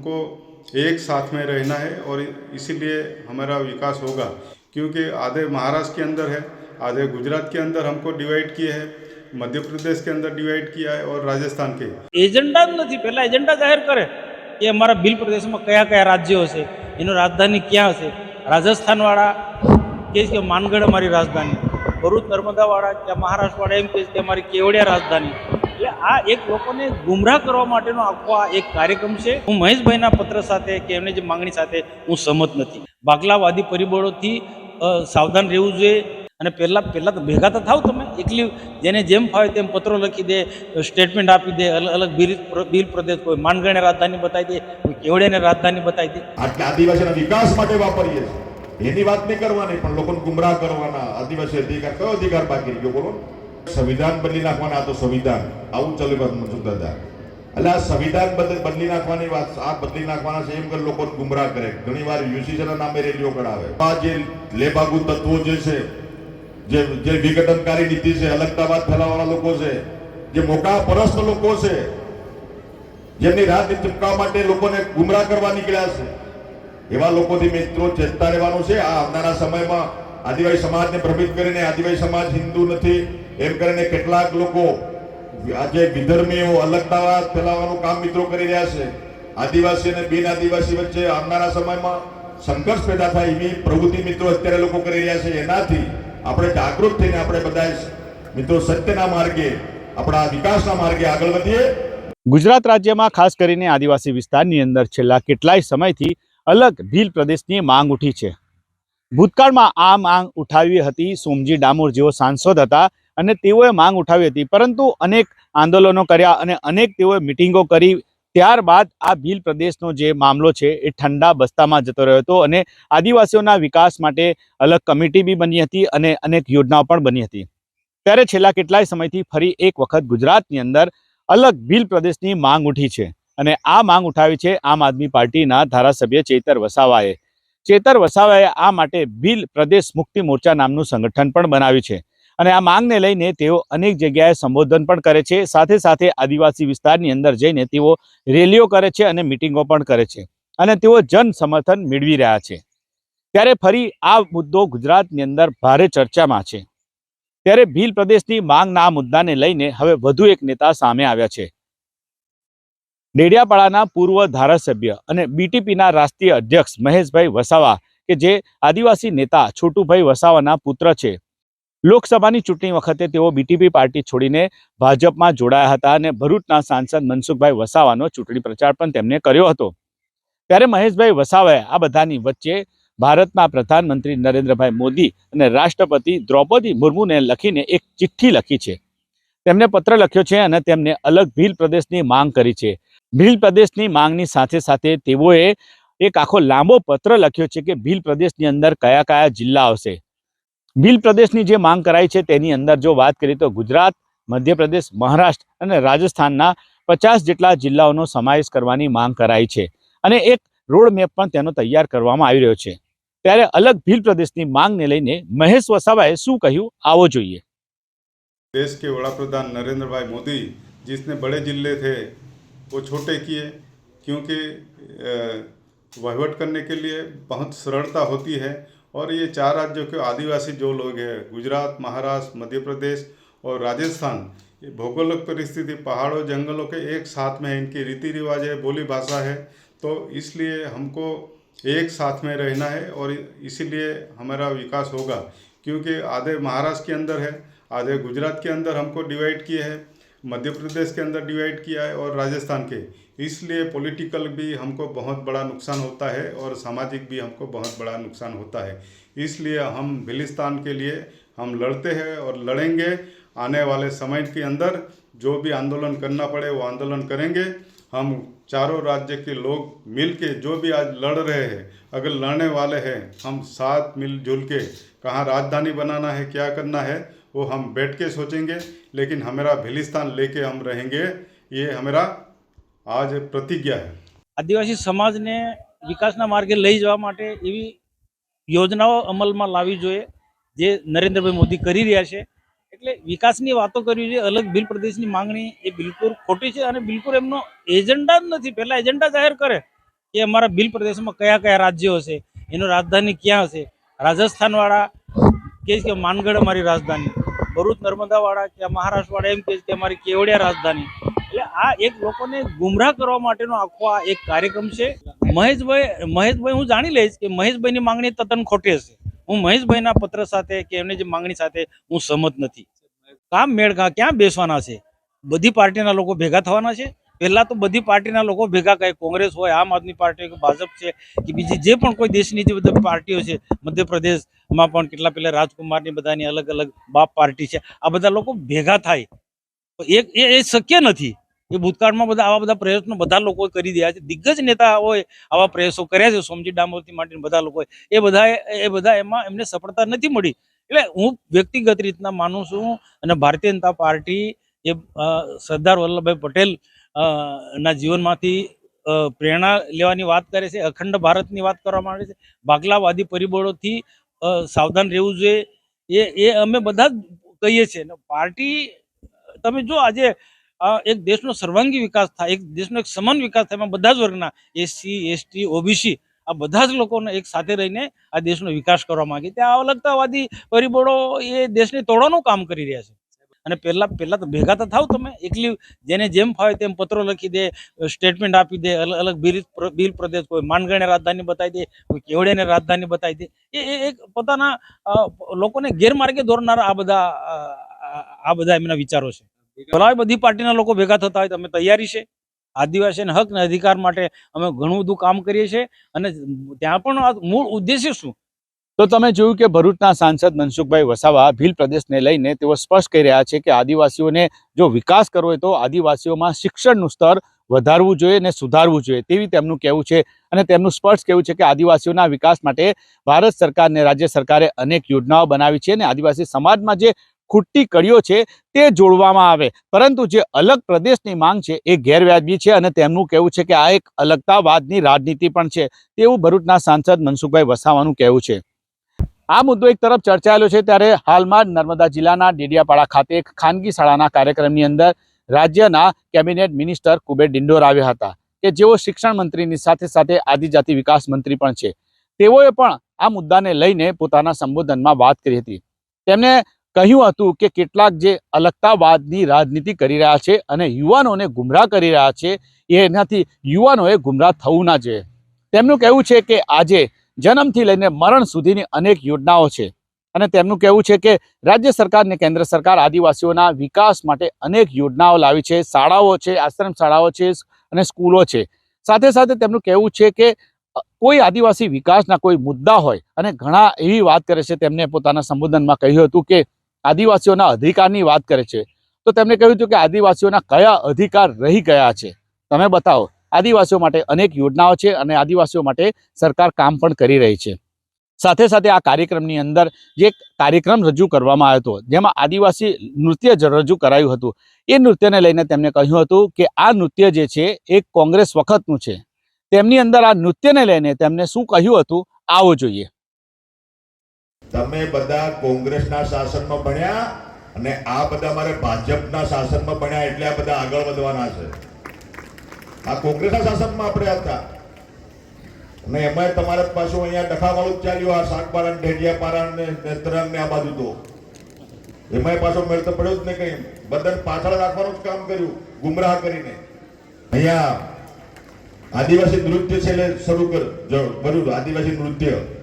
हमको एक साथ में रहना है और इसीलिए हमारा विकास होगा क्योंकि आधे महाराष्ट्र के अंदर है आधे गुजरात के अंदर हमको डिवाइड किए हैं मध्य प्रदेश के अंदर डिवाइड किया है और राजस्थान के એજન્ડા જ નથી પહેલાં એજન્ડા જાહેર કરે કે અમારા ભીલ પ્રદેશમાં કયા કયા રાજ્યો હશે એનું રાજધાની ક્યાં હશે રાજસ્થાનવાળા કહે છે કે માનગઢ અમારી રાજધાની ભરૂચ નર્મદાવાળા કે મહારાષ્ટ્રવાળા એમ કહે છે કે અમારી કેવડિયા રાજધાની એટલે આ એક લોકોને ગુમરાહ કરવા માટેનો આખો આ એક કાર્યક્રમ છે. હું મહેશભાઈના પત્ર સાથે કે એમની જે માંગણી સાથે હું સહમત નથી. બાગલાવાદી પરિબળોથી સાવધાન રહેવું જોઈએ અને પહેલાં પહેલાં તો ભેગા તો થાવ તમે. એકલી જેને જેમ ફાવે તેમ પત્રો લખી દે, સ્ટેટમેન્ટ આપી દે અલગ અલગ બિલ પ્રદેશ કોઈ માનગઢને રાજધાની બતાવી દે, કોઈ કેવડિયાને રાજધાની બતાવી દે. આટલા આદિવાસીના વિકાસ માટે વાપરીએ એની વાત નહીં કરવાની, પણ લોકોને ગુમરાહ કરવાના આદિવાસી અધિકાર, કયો અધિકાર બાકી રહ્યો બોલો સંવિધાન બદલી નાખવાના, આ તો સંવિધાન. આવું ચાલ્યું મનસુખ દાદા. એટલે આ સંવિધાન બદલ નાખવાની વાત આ બદલી નાખવાના છે એમ કે લોકો ગુમરાહ કરે. ઘણી વાર યુસીસીના નામે રેલીઓ કરાવે આ જે લેબાગુ તત્વો જે છે, જે જે વિઘટનકારી નીતિ છે, અલગતાવાદ ફેલાવવાના લોકો છે, જે મોટા પરસ્ત લોકો છે, જેમની રાતને ચૂપકાવવા માટે લોકોને ગુમરાહ કરવા નીકળ્યા છે. એવા લોકોથી મિત્રો ચેતતા રહેવાનું છે. આ આવનારા સમયમાં આદિવાસી સમાજને ભ્રમિત કરીને આદિવાસી સમાજ હિન્દુ નથી એમ કરીને કેટલાક લોકો આજે વિધર્મીઓ અલગતાવાદ ફેલાવવાનું કામ મિત્રો કરી રહ્યા છે. આદિવાસી અને બિન આદિવાસી વચ્ચે આવનારા સમયમાં સંઘર્ષ પેદા થાય એવી પ્રવૃત્તિ મિત્રો અત્યારે લોકો કરી રહ્યા છે. એનાથી આપણે જાગૃત થઈને આપણે બધા મિત્રો સત્યના માર્ગે, આપણા વિકાસના માર્ગે આગળ વધીએ. ગુજરાત રાજ્યમાં ખાસ કરીને આદિવાસી વિસ્તારની અંદર છેલ્લા કેટલાય સમયથી અલગ ભીલ પ્રદેશની માંગ ઉઠી છે. ભૂતકાળમાં આ માંગ ઉઠાવી હતી સોમજી ડામોર જેઓ સાંસદ હતા. અને તેઓએ માંગ ઉઠાવી હતી. પરંતુ અનેક આંદોલનો કર્યા અને અનેક તેઓએ મિટિંગો કરી. ત્યારબાદ આ ભીલ પ્રદેશનો જે મામલો છે એ ઠંડા બસ્તામાં જતો રહ્યો હતો અને આદિવાસીઓના વિકાસ માટે અલગ કમિટી બી બની હતી અને અનેક યોજનાઓ પણ બની હતી. ત્યારે છેલ્લા કેટલાય સમયથી ફરી એક વખત ગુજરાતની અંદર અલગ ભીલ પ્રદેશની માંગ ઉઠી છે અને આ માંગ ઉઠાવી છે આમ આદમી પાર્ટીના ધારાસભ્ય ચેતર વસાવાએ. ચેતર વસાવાએ આ માટે ભીલ પ્રદેશ મુક્તિ મોરચા નામનું સંગઠન પણ બનાવ્યું છે. અને આ માંગને લઈને તેઓ અનેક જગ્યાએ સંબોધન પણ કરે છે. સાથે સાથે આદિવાસી વિસ્તારની અંદર જઈને તેઓ રેલીઓ કરે છે અને મિટિંગો પણ કરે છે અને તેઓ જન સમર્થન મેળવી રહ્યા છે. ત્યારે ફરી આ મુદ્દો ગુજરાતની અંદર ભારે ચર્ચામાં છે. ત્યારે ભીલ પ્રદેશની માંગના આ મુદ્દાને લઈને હવે વધુ એક નેતા સામે આવ્યા છે. ડેડિયાપાડાના પૂર્વ ધારાસભ્ય અને બીટીપીના રાષ્ટ્રીય અધ્યક્ષ મહેશભાઈ વસાવા કે જે આદિવાસી નેતા છોટુભાઈ વસાવાના પુત્ર છે. લોકસભાની ચૂંટણી વખતે તેઓ બીટીપી પાર્ટી છોડીને ભાજપમાં જોડાયા હતા અને ભરૂચના સાંસદ મનસુખભાઈ વસાવાનો ચૂંટણી પ્રચાર પણ તેમણે કર્યો હતો. ત્યારે મહેશભાઈ વસાવાએ આ બધાની વચ્ચે ભારતના પ્રધાનમંત્રી નરેન્દ્રભાઈ મોદી અને રાષ્ટ્રપતિ દ્રૌપદી મુર્મુને લખીને એક ચિઠ્ઠી લખી છે. તેમને પત્ર લખ્યો છે અને તેમને અલગ ભીલ પ્રદેશની માંગ કરી છે. ભીલ પ્રદેશની માંગની સાથે સાથે તેઓએ એક આખો લાંબો પત્ર લખ્યો છે કે ભીલ પ્રદેશની અંદર કયા કયા જિલ્લા આવશે. ભીલ પ્રદેશની જે માંગ કરાઈ છે તેની અંદર જો વાત કરીએ તો ગુજરાત મધ્યપ્રદેશ મહારાષ્ટ્ર અને રાજસ્થાનના પચાસ જેટલા જિલ્લાઓનો સમાવેશ કરવાની માંગ કરાઈ છે અને એક રોડ મેપ પણ તેનો તૈયાર કરવામાં આવી રહ્યો છે ત્યારે અલગ ભીલ પ્રદેશની માંગને લઈને મહેશ વસાવાએ શું કહ્યું આવો જોઈએ देश के बड़ा प्रधान नरेंद्र भाई मोदी जिसने बड़े जिले थे वो छोटे किए क्योंकि अ, वहीवट करने के लिए बहुत सरलता होती है और ये चार राज्यों के आदिवासी जो लोग हैं, गुजरात, महाराष्ट्र, मध्य प्रदेश और राजस्थान, ये भौगोलिक परिस्थिति, पहाड़ों, जंगलों के एक साथ में है, इनकी रीति रिवाज है, बोली भाषा है तो इसलिए हमको एक साथ में रहना है और इसीलिए हमारा विकास होगा, क्योंकि आधे महाराष्ट्र के अंदर है, आधे गुजरात के अंदर हमको डिवाइड किए हैं, मध्य प्रदेश के अंदर डिवाइड किया है और राजस्थान के। इसलिए पॉलिटिकल भी हमको बहुत बड़ा नुकसान होता है और सामाजिक भी हमको बहुत बड़ा नुकसान होता है। इसलिए हम भिलिस्तान के लिए हम लड़ते हैं और लड़ेंगे आने वाले समय के अंदर। जो भी आंदोलन करना पड़े वो आंदोलन करेंगे। हम चारों राज्य के लोग मिल के जो भी आज लड़ रहे हैं, अगर लड़ने वाले हैं, हम साथ मिलजुल के कहाँ राजधानी बनाना है, क्या करना है, वो हम बैठ के सोचेंगे। लेकिन हमारा भिलिस्तान लेके हम रहेंगे, ये हमारा આ જે પ્રતિજ્ઞા આદિવાસી સમાજને વિકાસના માર્ગે લઈ જવા માટે એવી યોજનાઓ અમલમાં લાવવી જોઈએ જે નરેન્દ્રભાઈ મોદી કરી રહ્યા છે એટલે વિકાસની વાતો કરવી જોઈએ અલગ બિલ પ્રદેશની માંગણી એ બિલકુલ ખોટી છે અને બિલકુલ એમનો એજન્ડા જ નથી પહેલા એજન્ડા જાહેર કરે કે અમારા બિલ પ્રદેશમાં કયા કયા રાજ્યો હશે, એનું રાજધાની ક્યાં હશે? રાજસ્થાનવાળા કહે કે માનગઢ અમારી રાજધાની, ભરૂચ નર્મદાવાળા કે મહારાષ્ટ્રવાળા એમ કહે કે અમારી કેવડિયા રાજધાની એટલે આ એક લોકોને ગુમરાહ કરવા માટેનો આખો આ એક કાર્યક્રમ છે. મહેશભાઈ મહેશભાઈ, હું જાણી લઈશ કે મહેશભાઈની માંગણી તદ્દન ખોટી હશે. હું મહેશભાઈના પત્ર સાથે કે એમની જે માંગણી સાથે હું સહમત નથી. કામ મેળકા ક્યાં બેસવાના છે? બધી પાર્ટીના લોકો ભેગા થવાના છે? પહેલા તો બધી પાર્ટીના લોકો ભેગા કહે કોંગ્રેસ હોય, આમ આદમી પાર્ટી કે ભાજપ છે, કે બીજી જે પણ કોઈ દેશની જે બધી પાર્ટીઓ છે, મધ્યપ્રદેશમાં પણ કેટલા પેલા રાજકુમારની બધાની અલગ અલગ બાપ પાર્ટી છે, આ બધા લોકો ભેગા થાય. એક એ શક્ય નથી. એ ભૂતકાળમાં બધા આવા બધા પ્રયત્નો બધા લોકો કરી રહ્યા છે. દિગ્ગજ નેતાઓએ આવા પ્રયાસો કર્યા છે. સોમજી ડામોરથી માંડીને બધા લોકોએ. એ બધા એ બધા એમાં એમને સફળતા નથી મળી. એટલે હું વ્યક્તિગત રીતના માનું છું અને ભારતીય જનતા પાર્ટી એ સરદાર વલ્લભભાઈ પટેલ ના જીવનમાંથી પ્રેરણા લેવાની વાત કરે છે. અખંડ ભારતની વાત કરવામાં આવે છે. ભાગલાવાદી પરિબળોથી સાવધાન રહેવું જોઈએ. એ એ અમે બધા જ કહીએ છીએ. પાર્ટી, તમે જો આજે એક દેશનો સર્વાંગી વિકાસ થાય, એક દેશનો એક સમાન વિકાસ થાય, એમાં બધા જ વર્ગના એસસી એસટી ઓબીસી આ બધા જ લોકોને એક સાથે રહીને આ દેશનો વિકાસ કરવા માંગે. ત્યાં અલગતાવાદી પરિબળો એ દેશને તોડવાનું કામ કરી રહ્યા છે. અને પહેલા પહેલા તો ભેગા તો થાવ તમે. એકલી જેને જેમ ફાવે તેમ પત્રો લખી દે, સ્ટેટમેન્ટ આપી દે અલગ અલગ બિલ બિલ પ્રદેશ કોઈ માનગઢને રાજધાની બતાવી દે, કોઈ કેવડેને રાજધાની બતાવી દે. એ એક પોતાના લોકોને ગેરમાર્ગે દોરનારા આ બધા આ બધા એમના વિચારો છે. ભલા બધી પાર્ટીના લોકો ભેગા થતા હોય તો અમે તૈયારી છે. આદિવાસીના હક અને અધિકાર માટે અમે ઘણું બધું કામ કરીએ છીએ. અને ત્યાં પણ મૂળ ઉદ્દેશ્ય શું? તો તમે જોયું કે ભરૂચના સાંસદ મનસુખભાઈ વસાવા ભીલ પ્રદેશને લઈને તેઓ સ્પષ્ટ કહી રહ્યા છે કે આદિવાસીઓને જો વિકાસ કરવો હોય તો આદિવાસીઓમાં શિક્ષણનું સ્તર વધારવું જોઈએ અને સુધારવું જોઈએ તેવી તેમનું કહેવું છે. અને તેમનું સ્પષ્ટ કહેવું છે કે આદિવાસીઓના વિકાસ માટે ભારત સરકાર અને રાજ્ય સરકારે અનેક યોજનાઓ બનાવી છે અને આદિવાસી સમાજમાં જે ખૂટતી કડીઓ છે તે જોડવામાં આવે. પરંતુ જે અલગ પ્રદેશની માંગ છે એ ગેરવ્યાજબી છે અને તેમનું કહેવું છે કે આ એક અલગતાવાદની રાજનીતિ પણ છે તેવું ભરૂચના સાંસદ મનસુખભાઈ વસાવાનું કહેવું છે. આ મુદ્દો એક તરફ ચર્ચાયેલો છે ત્યારે હાલમાં નર્મદા જિલ્લાના ડેડિયાપાડા ખાતે એક ખાનગી શાળાના કાર્યક્રમની અંદર રાજ્યના કેબિનેટ મિનિસ્ટર કુબેર ડિંડોર આવ્યા હતા કે જેઓ શિક્ષણ મંત્રીની સાથે સાથે આદિજાતિ વિકાસ મંત્રી પણ છે. તેઓએ પણ આ મુદ્દાને લઈને પોતાના સંબોધનમાં વાત કરી હતી. તેમણે કહ્યું હતું કે કેટલાક જે અલગતાવાદની રાજનીતિ કરી રહ્યા છે અને યુવાનોને ગુમરાહ કરી રહ્યા છે એનાથી યુવાનોએ ગુમરાહ થવું ના જોઈએ. તેમનું કહેવું છે કે આજે જન્મથી લઈને મરણ સુધીની અનેક યોજનાઓ છે અને તેમનું કહેવું છે કે રાજ્ય સરકાર અને કેન્દ્ર સરકાર આદિવાસીઓના વિકાસ માટે અનેક યોજનાઓ લાવી છે, શાળાઓ છે, આશ્રમ શાળાઓ છે અને સ્કૂલો છે. સાથે સાથે તેમનું કહેવું છે કે કોઈ આદિવાસી વિકાસના કોઈ મુદ્દા હોય અને ઘણા એવી વાત કરે છે તેમને પોતાના સંબોધનમાં કહ્યું હતું કે આદિવાસીઓના અધિકારની વાત કરે છે. તો તેમણે કહ્યું હતું કે આદિવાસીઓના કયા અધિકાર રહી ગયા છે? તમે બતાવો. આદિવાસીઓ માટે અનેક યોજનાઓ છે અને આદિવાસીઓ માટે સરકાર કામ પણ કરી રહી છે. સાથે સાથે આ કાર્યક્રમની અંદર જે કાર્યક્રમ રજૂ કરવામાં આવ્યો હતો, જેમાં આદિવાસી નૃત્ય રજૂ કરાયું હતું, એ નૃત્યને લઈને તેમણે કહ્યું હતું કે આ નૃત્ય જે છે, એ કોંગ્રેસ વખતનું છે. તેમની અંદર આ નૃત્યને લઈને તેમને શું કહ્યું હતું, આવો જોઈએ. તમે બધા કોંગ્રેસના શાસનમાં ભણ્યા અને આ બધા મારે ભાજપના શાસનમાં ભણ્યા એટલે આ બધા આગળ વધવાના છે. આ કોંગ્રેસના શાસનમાં આપણે હતા. અને એમાં તમારે પાછું અહીંયા ડખાવાળું જ ચાલ્યું, આ શાકપારા ઢેડિયાપારા ને નેત્રંગ ને આ બાજુ તો. એમાં પાછો મેળ તો પડ્યો જ નહીં કઈ. બધાને પાછળ રાખવાનું જ કામ કર્યું, ગુમરાહ કરીને. અહીંયા આદિવાસી નૃત્ય છે એટલે શરૂ કર કર્યું આદિવાસી નૃત્ય.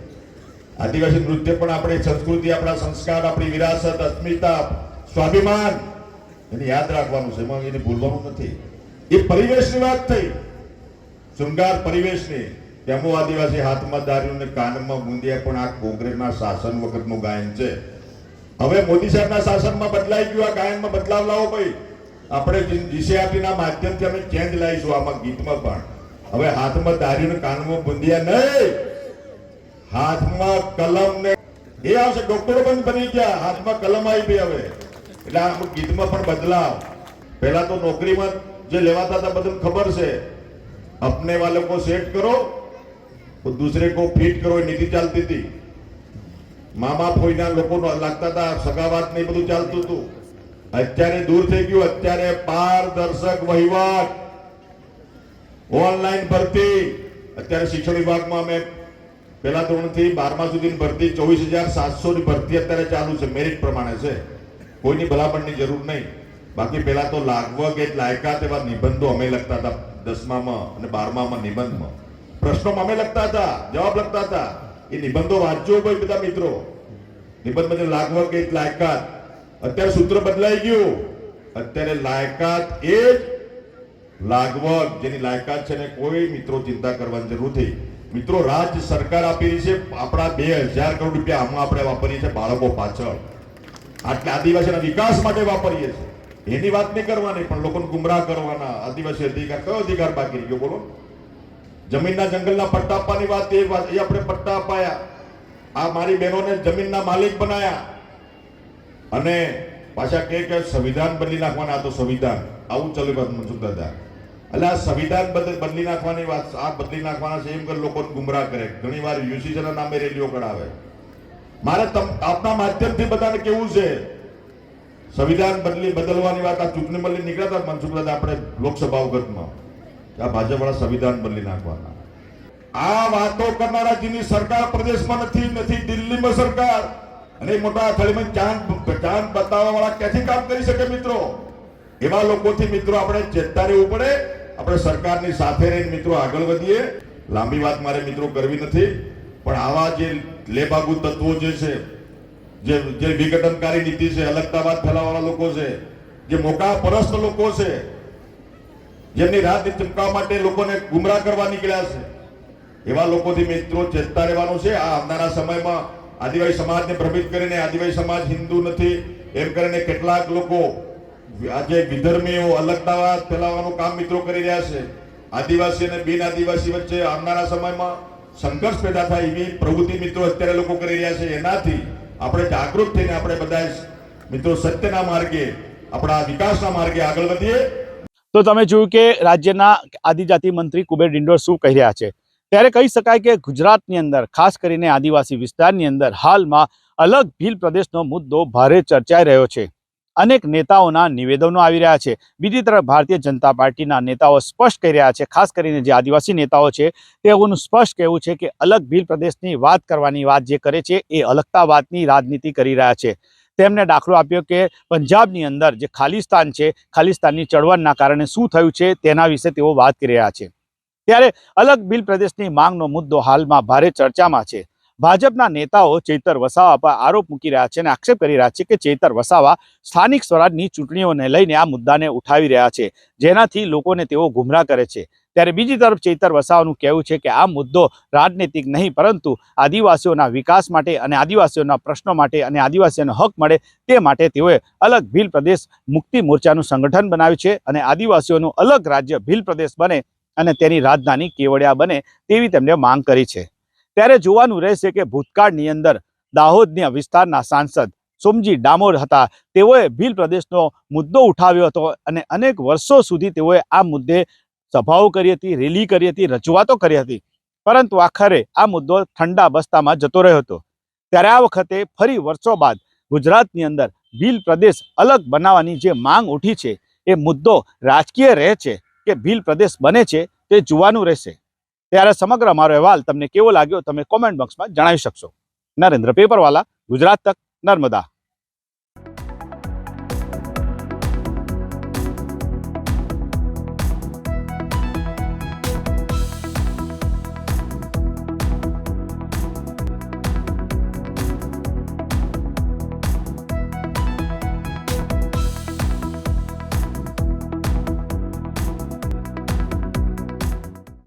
આદિવાસી નૃત્ય પણ આપણી સંસ્કૃતિ, આપણા સંસ્કાર, આપણી વિરાસત, અસ્મિતા, સ્વાભિમાન, એને યાદ રાખવાનું છે, એમાં એને ભૂલવાનું નથી. એ પરિવેશની વાત થઈ. શૃંગાર પરિવેશની. તેમો આદિવાસી હાથમાં દારીઓને કાનમાં ગુંદિયા, પણ આ કોંગ્રેસના શાસન વખતનું ગાયન છે. હવે મોદી સાહેબના શાસનમાં બદલાઈ ગયું, આ ગાયનમાં બદલાવ લાવો ભાઈ. આપણે જીસીઆરટીના માધ્યમથી અમે ચેન્જ લાવીશું આમાં ગીતમાં પણ. હવે હાથમાં દારીઓને કાનમાં ગુંદિયા નહીં. હાથમાં કલમ ને એ આવશે, ડોક્ટરો પણ બની ગયા. હાથમાં કલમ આવી ગઈ હવે. એટલે આ ગીતમાં પણ બદલાવ. પહેલા તો નોકરીમાં જે લેવાતા હતા બધાને ખબર છે. અપને વાલો કો સેટ કરો, તો દૂસરે કો ફીટ કરો, એ નીતિ ચાલતી હતી. મામા બાપ હોઈના લોકો લાગતા હતા, સગાવાત ને બધું ચાલતું હતું. અત્યારે દૂર થઈ ગયું, અત્યારે પારદર્શક વહીવટ. ઓનલાઈન ભરતી. અત્યારે શિક્ષણ વિભાગમાં અમે પહેલા ધોરણથી બારમા સુધીની ભરતી ચોવીસ હજાર સાતસોની ભરતી અત્યારે ચાલુ છે મેરિટ પ્રમાણે છે. કોઈની ભલામણની જરૂર નહીં. બાકી પહેલા તો લાગવગ એ લાયકાત એવા નિબંધો અમે લખતા હતા દસમામાં અને બારમામાં નિબંધમાં. પ્રશ્નોમાં અમે લખતા હતા, જવાબ લખતા હતા. એ નિબંધો વાંચજો ભાઈ બધા મિત્રો. નિબંધમાં મને લાગવગ એ લાયકાત, અત્યારે સૂત્ર બદલાઈ ગયું. અત્યારે લાયકાત એ જ લાગવગ, જેની લાયકાત છે ને કોઈ મિત્રો ચિંતા કરવાની જરૂર નથી. મિત્રો રાજ્ય સરકાર આપી રહી છે. આપણા બે હજાર કરોડ રૂપિયા આમાં આપણે વાપરીએ છીએ બાળકો પાછળ. આટલા આદિવાસીના વિકાસ માટે વાપરીએ છીએ. એની વાત નહીં કરવાની, પણ લોકોને ગુમરાહ કરવાના આદિવાસી અધિકાર, કયો અધિકાર બાકી રહ્યો, બોલો. જમીનના જંગલના પટ્ટા આપવાની વાત, એ વાત, એ આપણે પટ્ટા અપાયા. આ મારી બહેનોને જમીનના માલિક બનાયા. અને પાછા કે સંવિધાન બદલી નાખવાના, આ તો સંવિધાન. આવું ચાલ્યું મનસુખ દાદા એટલે આ સંવિધાન બદલ નાખવાની વાત આ બદલી નાખવાના છે એમ કરી લોકોને ગુમરાહ કરે. ઘણી વાર યુસીસીના નામે રેલીઓ કરાવે મારે આપના માધ્યમથી બધાને કેવું છે? સંવિધાન બદલી, બદલવાની વાત આ ચૂંટણી બદલી નીકળ્યા હતા મનસુખ આપણે લોકસભા વખતમાં કે આ ભાજપવાળા સંવિધાન બદલી નાખવાના. આ વાતો કરનારા જેની સરકાર પ્રદેશમાં નથી નથી દિલ્હીમાં સરકાર. અને મોટા થળીમાં ચાંદ ચાંદ બતાવવા વાળા ક્યાંથી કામ કરી શકે મિત્રો? એવા લોકોથી મિત્રો આપણે ચેતતા રહેવું પડે. આપણે સરકારની સાથે રહીને મિત્રો આગળ વધીએ. લાંબી વાત મારે મિત્રો કરવી નથી, પણ આવા જે લેબાગુ તત્વો જે છે, જે જે વિઘટનકારી નીતિ છે, અલગતાવાદ ફેલાવવાળા લોકો છે, જે મોટા પરસ્ત લોકો છે, જેમની રાત ચમકાવવા માટે લોકોને ગુમરાહ કરવા નીકળ્યા છે, એવા લોકોથી મિત્રો ચેતતા રહેવાનું છે. આ આવનારા સમયમાં આદિવાસી સમાજને ભ્રમિત કરીને આદિવાસી સમાજ હિન્દુ નથી, એમ કરીને કેટલાક લોકો આજે વિધર્મીઓ અલગતાવાદ ફેલાવવાનું કામ મિત્રો કરી રહ્યા છે. આદિવાસી અને બિન આદિવાસી વચ્ચે આવનારા સમયમાં સંઘર્ષ પેદા થાય એવી પ્રવૃત્તિ મિત્રો અત્યારે લોકો કરી રહ્યા છે. એનાથી આપણે જાગૃત થઈને આપણે બધા મિત્રો સત્યના માર્ગે, આપણા વિકાસના માર્ગે આગળ વધીએ. તો તમે જોયું કે રાજ્યના આદિજાતિ મંત્રી કુબેર ડિંડોર શું કહી રહ્યા છે? ત્યારે કહી શકાય કે ગુજરાતની અંદર, ખાસ કરીને આદિવાસી વિસ્તારની અંદર, હાલમાં અલગ ભીલ પ્રદેશનો મુદ્દો ભારે ચર્ચાઈ રહ્યો છે. અનેક નેતાઓના નિવેદનો આવી રહ્યા છે. બીજી તરફ ભારતીય જનતા પાર્ટીના નેતાઓ સ્પષ્ટ કહી રહ્યા છે. ખાસ કરીને જે આદિવાસી નેતાઓ છે, તેઓનું સ્પષ્ટ કહેવું છે કે અલગ ભીલ પ્રદેશની વાત કરવાની વાત જે કરે છે, એ અલગતાવાદની રાજનીતિ કરી રહ્યા છે. તેમણે દાખલો આપ્યો કે પંજાબની અંદર જે ખાલિસ્તાન છે, ખાલિસ્તાનની ચળવળના કારણે શું થયું છે, તેના વિશે તેઓ વાત કરી રહ્યા છે. ત્યારે અલગ બિલ પ્રદેશની માંગનો મુદ્દો હાલમાં ભારે ચર્ચામાં છે. ભાજપના નેતાઓ ચેતર વસાવા પર આરોપ મૂકી રહ્યા છે અને આક્ષેપ કરી રહ્યા છે કે ચેતર વસાવા સ્થાનિક સ્વરાજની ચૂંટણીઓને લઈને આ મુદ્દાને ઉઠાવી રહ્યા છે, જેનાથી લોકોને તેઓ ગુમરાહ કરે છે. ત્યારે બીજી તરફ ચેતર વસાવાનું કહેવું છે કે આ મુદ્દો રાજનૈતિક નહીં, પરંતુ આદિવાસીઓના વિકાસ માટે અને આદિવાસીઓના પ્રશ્નો માટે અને આદિવાસીઓનો હક મળે તે માટે તેઓએ અલગ ભીલ પ્રદેશ મુક્તિ મોરચાનું સંગઠન બનાવ્યું છે અને આદિવાસીઓનું અલગ રાજ્ય ભીલ પ્રદેશ બને અને તેની રાજધાની કેવડિયા બને તેવી તેમણે માંગ કરી છે. ત્યારે જોવાનું રહેશે કે ભૂતકાળની અંદર દાહોદના વિસ્તારના સાંસદ સોમજી ડામોર હતા. તેઓએ ભીલ પ્રદેશનો મુદ્દો ઉઠાવ્યો હતો અને અનેક વર્ષો સુધી તેઓએ આ મુદ્દે સભાઓ કરી હતી, રેલી કરી હતી, રજૂઆતો કરી હતી. પરંતુ આખરે આ મુદ્દો ઠંડા બસ્તામાં જતો રહ્યો હતો. ત્યારે આ વખતે ફરી વર્ષો બાદ ગુજરાતની અંદર ભીલ પ્રદેશ અલગ બનાવવાની જે માંગ ઉઠી છે, એ મુદ્દો રાજકીય રહે છે કે ભીલ પ્રદેશ બને છે તે જોવાનું રહેશે. ત્યારે સમગ્ર મારો અહેવાલ તમને કેવો લાગ્યો તમે કોમેન્ટ બોક્સમાં જણાવી શકશો. નરેન્દ્ર પેપરવાલા, ગુજરાત તક, નર્મદા.